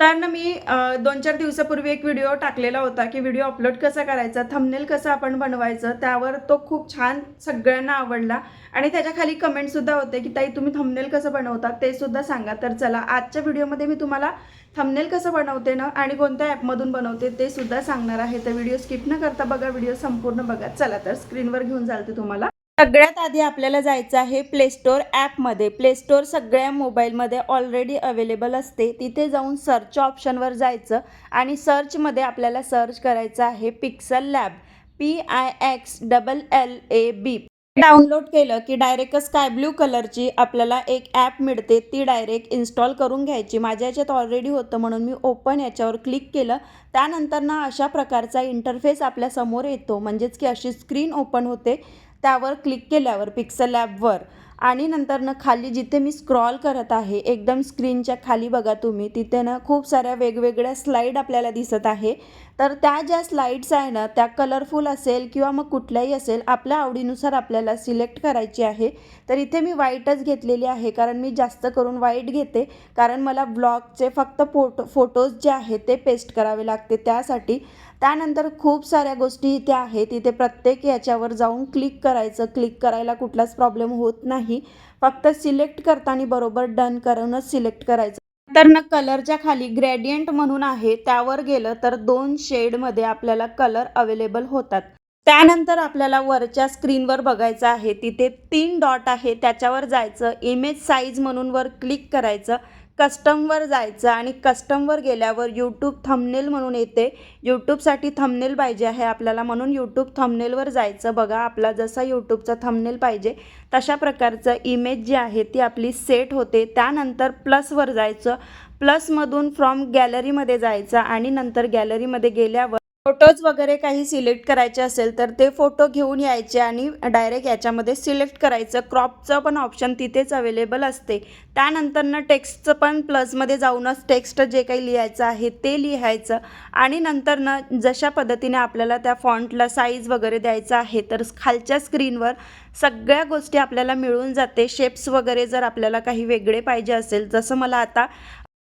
तर ना मी दोन चार दिवसापूर्वी एक व्हिडिओ टाकलेला होता की व्हिडिओ अपलोड कसा करायचा थंबनेल कसं आपण बनवायचं त्यावर तो खूप छान सगळ्यांना आवडला. आणि त्याच्याखाली होते की ताई तुम्ही थंबनेल कसं बनवता? ते सुद्धा सांगा. तर चला आजच्या व्हिडिओमध्ये मी तुम्हाला थंबनेल कसं बनवते ना आणि कोणत्या ॲपमधून बनवते ते सुद्धा सांगणार आहे. तर व्हिडिओ स्किप न करता बघा व्हिडिओ संपूर्ण बघा. चला तर स्क्रीनवर घेऊन चालते तुम्हाला. सगळ्यात आधी आपल्याला जायचं आहे प्ले स्टोअर ॲपमध्ये प्ले स्टोअर सगळ्या मोबाईलमध्ये ऑलरेडी अवेलेबल असते. तिथे जाऊन सर्च ऑप्शनवर जायचं आणि सर्चमध्ये आपल्याला सर्च करायचं आहे pixel lab P I X double L A B download केलं की डायरेक्ट स्काय ब्ल्यू कलरची आपल्याला एक ॲप मिळते. ती डायरेक्ट इन्स्टॉल करून घ्यायची. माझ्या याच्यात ऑलरेडी होतं म्हणून मी ओपन याच्यावर क्लिक केलं. त्यानंतर ना अशा प्रकारचा इंटरफेस आपल्यासमोर येतो. म्हणजेच की अशी स्क्रीन ओपन होते. त्यावर क्लिक केल्यावर पिक्सल ॲपवर आणि नंतर ना खाली जिथे मी स्क्रॉल करत आहे एकदम स्क्रीनच्या खाली बघा तुम्ही तिथे ना खूप साऱ्या वेगवेगळ्या स्लाईड आपल्याला दिसत आहे. तर त्या ज्या स्लाईड्स आहे ना त्या कलरफुल असेल किंवा मग कुठल्याही असेल आपल्या आवडीनुसार आपल्याला सिलेक्ट करायची आहे. तर इथे मी वाईटच घेतलेली आहे कारण मी जास्त करून वाईट घेते. कारण मला ब्लॉगचे फक्त फोटो फोटोज जे आहेत ते पेस्ट करावे लागते त्यासाठी. त्यानंतर खूप साऱ्या गोष्टी इथे आहेत इथे प्रत्येक याच्यावर जाऊन क्लिक करायचं. क्लिक करायला कुठलाच प्रॉब्लेम होत नाही. फक्त सिलेक्ट करताना बरोबर डन करूनच सिलेक्ट करायचं. तर ना कलरच्या खाली ग्रेडियंट म्हणून आहे त्यावर गेलं तर दोन शेडमध्ये आपल्याला कलर अवेलेबल होतात. त्यानंतर आपल्याला वरच्या स्क्रीनवर बघायचं आहे तिथे तीन डॉट आहे त्याच्यावर जायचं इमेज साईज म्हणून वर क्लिक करायचं कस्टमवर जायचं आणि कस्टमवर गेल्यावर यूट्यूब थंबनेल म्हणून येते. यूट्यूबसाठी थंबनेल पाहिजे आहे आपल्याला म्हणून यूट्यूब थंबनेलवर जायचं. बघा आपला जसा यूट्यूबचा थंबनेल पाहिजे तशा प्रकारचं इमेज जी आहे ती आपली सेट होते. त्यानंतर प्लसवर जायचं. प्लसमधून फ्रॉम गॅलरीमध्ये जायचं आणि नंतर गॅलरीमध्ये गेल्यावर फोटोज वगैरे काही सिलेक्ट करायचे असेल तर ते फोटो घेऊन यायचे आणि डायरेक्ट याच्यामध्ये सिलेक्ट करायचं. क्रॉपचं पण ऑप्शन तिथेच अवेलेबल असते. त्यानंतरनं टेक्स्टचं पण प्लसमध्ये जाऊनच टेक्स्ट जे काही लिहायचं आहे ते लिहायचं. आणि नंतरनं जशा पद्धतीने आपल्याला त्या फॉन्टला साईज वगैरे द्यायचं आहे तर खालच्या स्क्रीनवर सगळ्या गोष्टी आपल्याला मिळून जाते. शेप्स वगैरे जर आपल्याला काही वेगळे पाहिजे असेल जसं मला आता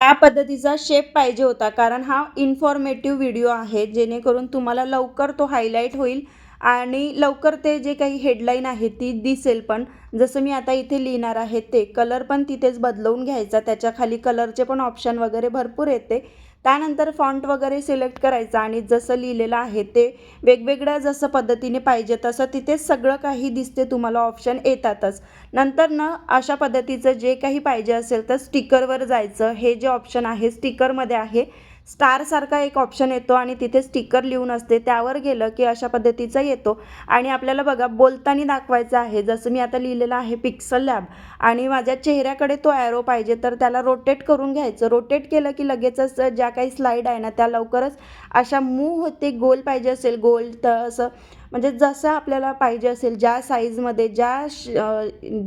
त्या पद्धतीचा शेप पाहिजे होता. कारण हा इन्फॉर्मेटिव्ह व्हिडिओ आहे. जेणेकरून तुम्हाला लवकर तो हायलाईट होईल आणि लवकर ते जे काही हेडलाईन आहे ती दिसेल पण. जसं मी आता इथे लिहिणार आहे ते. कलर पण तिथेच बदलवून घ्यायचा. त्याच्याखाली कलरचे पण ऑप्शन वगैरे भरपूर येते. त्यानंतर फॉन्ट वगैरे सिलेक्ट करायचा आणि जसं लिहिलेलं आहे ते वेगवेगळ्या जसं पद्धतीने पाहिजे तसं तिथे सगळं काही दिसते तुम्हाला ऑप्शन येतातच. नंतर ना अशा पद्धतीचं जे काही पाहिजे असेल तर स्टिकरवर जायचं. हे जे ऑप्शन आहे स्टिकरमध्ये आहे स्टारसारखा एक ऑप्शन येतो आणि तिथे स्टिकर लिहून असते त्यावर गेलं की अशा पद्धतीचा येतो. आणि आपल्याला बघा बोलताना दाखवायचं आहे. जसं मी आता लिहिलेलं आहे पिक्सल लॅब आणि माझ्या चेहऱ्याकडे तो ॲरो पाहिजे तर त्याला रोटेट करून घ्यायचं. रोटेट केलं की लगेचच ज्या काही स्लाईड आहे ना त्या लवकरच अशा मूव होते गोल पाहिजे असेल गोल तर असं. म्हणजे जसं आपल्याला पाहिजे असेल ज्या साईजमध्ये ज्या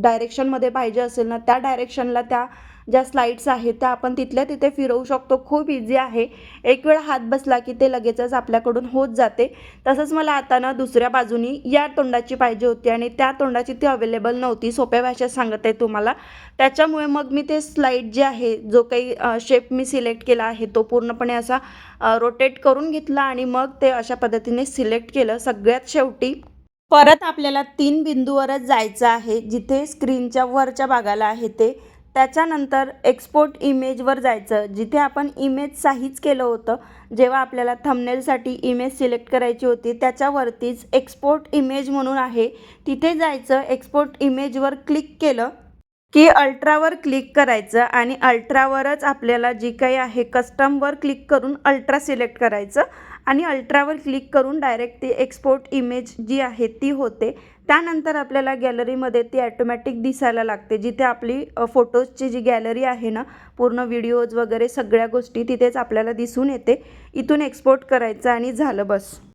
डायरेक्शनमध्ये पाहिजे असेल ना त्या डायरेक्शनला त्या ज्या स्लाईड्स आहेत त्या आपण तिथल्या तिथे फिरवू शकतो. खूप इझी आहे. एक वेळ हात बसला की ते लगेचच आपल्याकडून होत जाते. तसंच मला आता ना दुसऱ्या बाजूनी या तोंडाची पाहिजे होती आणि त्या तोंडाची ती अवेलेबल नव्हती. सोप्या भाषेत सांगत आहे तुम्हाला. त्याच्यामुळे मग मी ते स्लाईड जे आहे जो काही शेप मी सिलेक्ट केला आहे तो पूर्णपणे असा रोटेट करून घेतला आणि मग ते अशा पद्धतीने सिलेक्ट केलं. सगळ्यात शेवटी परत आपल्याला तीन बिंदूवरच जायचं आहे. जिथे स्क्रीनच्या वरच्या भागाला आहे ते. त्याच्यानंतर एक्सपोर्ट इमेजवर जायचं. जिथे आपण इमेज साईज केलं होतं जेव्हा आपल्याला थंबनेलसाठी इमेज सिलेक्ट करायची होती त्याच्यावरतीच एक्सपोर्ट इमेज म्हणून आहे. तिथे जायचं एक्सपोर्ट इमेजवर क्लिक केलं की अल्ट्रावर क्लिक करायचं आणि अल्ट्रावरच आपल्याला जी काही आहे कस्टमवर क्लिक करून अल्ट्रा सिलेक्ट करायचं आणि अल्ट्रावर क्लिक करून डायरेक्ट ती एक्सपोर्ट इमेज जी आहे ती होते. त्यानंतर आपल्याला गॅलरीमध्ये ती ॲटोमॅटिक दिसायला लागते. जिथे आपली फोटोजची जी गॅलरी आहे ना पूर्ण व्हिडिओज वगैरे सगळ्या गोष्टी तिथेच आपल्याला दिसून येते. इथून एक्सपोर्ट करायचं आणि झालं बस.